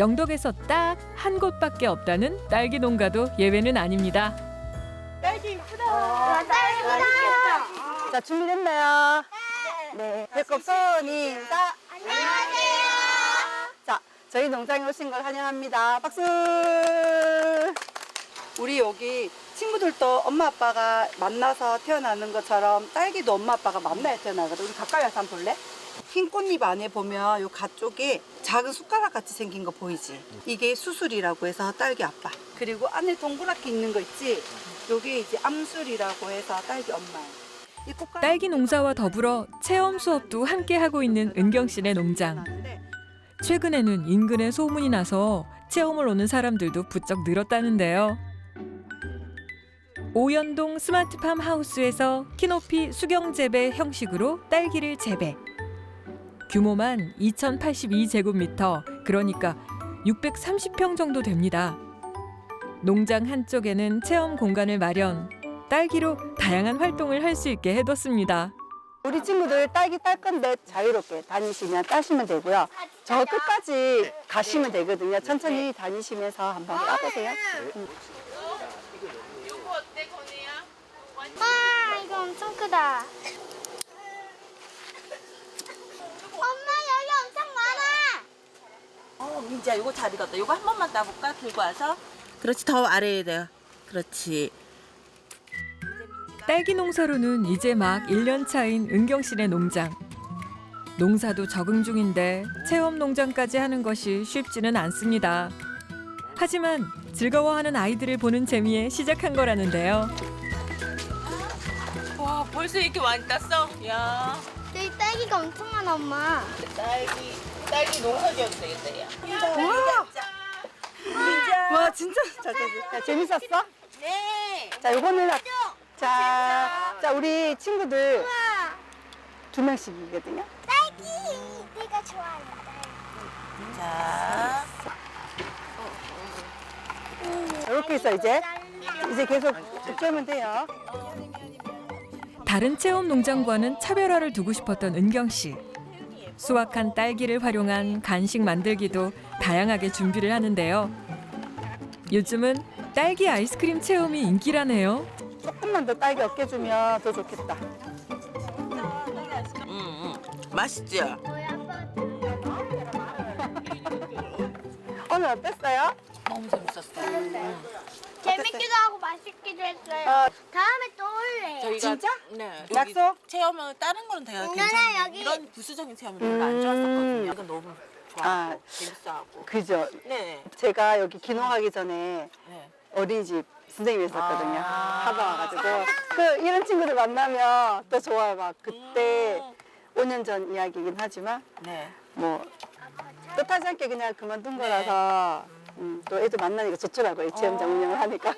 영덕에서 딱 한 곳밖에 없다는 딸기 농가도 예외는 아닙니다. 자, 준비됐나요? 네. 배꼽 손 인사. 안녕하세요. 자, 저희 농장에 오신 걸 환영합니다. 박수! 우리 여기 친구들도 엄마 아빠가 만나서 태어나는 것처럼 딸기도 엄마 아빠가 만나야 태어나거든. 우리 가까이 와서 한번 볼래? 흰 꽃잎 안에 보면 요 가쪽에 작은 숟가락 같이 생긴 거 보이지? 이게 수술이라고 해서 딸기 아빠. 그리고 안에 동그랗게 있는 거 있지? 요게 이제 암술이라고 해서 딸기 엄마. 딸기 농사와 더불어 체험 수업도 함께 하고 있는 은경 씨네 농장. 최근에는 인근에 소문이 나서 체험을 오는 사람들도 부쩍 늘었다는데요. 오연동 스마트팜 하우스에서 키높이 수경 재배 형식으로 딸기를 재배. 규모만 2,082제곱미터, 그러니까 630평 정도 됩니다. 농장 한쪽에는 체험 공간을 마련, 딸기로 다양한 활동을 할 수 있게 해뒀습니다. 우리 친구들 딸기 딸 건데 자유롭게 다니시면 따시면 되고요. 저 끝까지 가시면 되거든요. 천천히 다니시면서 한번 따보세요. 음. 와, 이거 엄청 크다. 엄마, 여기 엄청 많아. 어, 민지야, 요거 잘 익었다. 요거 한 번만 따볼까? 들고 와서. 그렇지, 더 아래에 돼요. 그렇지. 딸기 농사로는 이제 막 1년 차인 은경 씨네 농장. 농사도 적응 중인데 체험 농장까지 하는 것이 쉽지는 않습니다. 하지만 즐거워하는 아이들을 보는 재미에 시작한 거라는데요. 와, 벌써 이렇게 많이 땄어? 야, 여기 딸기가 엄청 많아, 엄마. 딸기, 딸기 농사 지어도 되겠다, 야. 와 진짜 자, 자, 자, 재밌었어? 네. 자 요거는 자, 자 우리 친구들 두 명씩이거든요. 딸기. 내가 좋아하는 딸기. 자, 이렇게 있어 이제 이제 계속 득하면 돼요. 다른 체험 농장과는 차별화를 두고 싶었던 은경 씨. 수확한 딸기를 활용한 간식 만들기도 다양하게 준비를 하는데요. 요즘은 딸기 아이스크림 체험이 인기라네요. 조금만 더 딸기 어깨 주면 더 좋겠다. 응, 응. 맛있죠? 오늘 어땠어요? 너무 재밌었어. 재밌기도 하고 맛있기도 했어요. 어. 다음에 또 올래요. 저희가 진짜? 네. 약속? 체험은 다른 거는 되게 누나, 괜찮은데 여기. 이런 부수적인 체험이 별로 안 좋았었거든요. 이건 너무 좋았고 아. 재밌어하고. 그죠. 네. 제가 여기 기농하기 전에 네. 어린이집 선생님이었었거든요. 아. 하다 와가지고 그 이런 친구들 만나면 또 좋아요. 막 그때 5년 전 이야기이긴 하지만 네. 뭐 뜻하지 않게 그냥 그만둔 거라서 음, 또 애들 만나니까 좋더라고요. 이 체험장 운영을 하니까.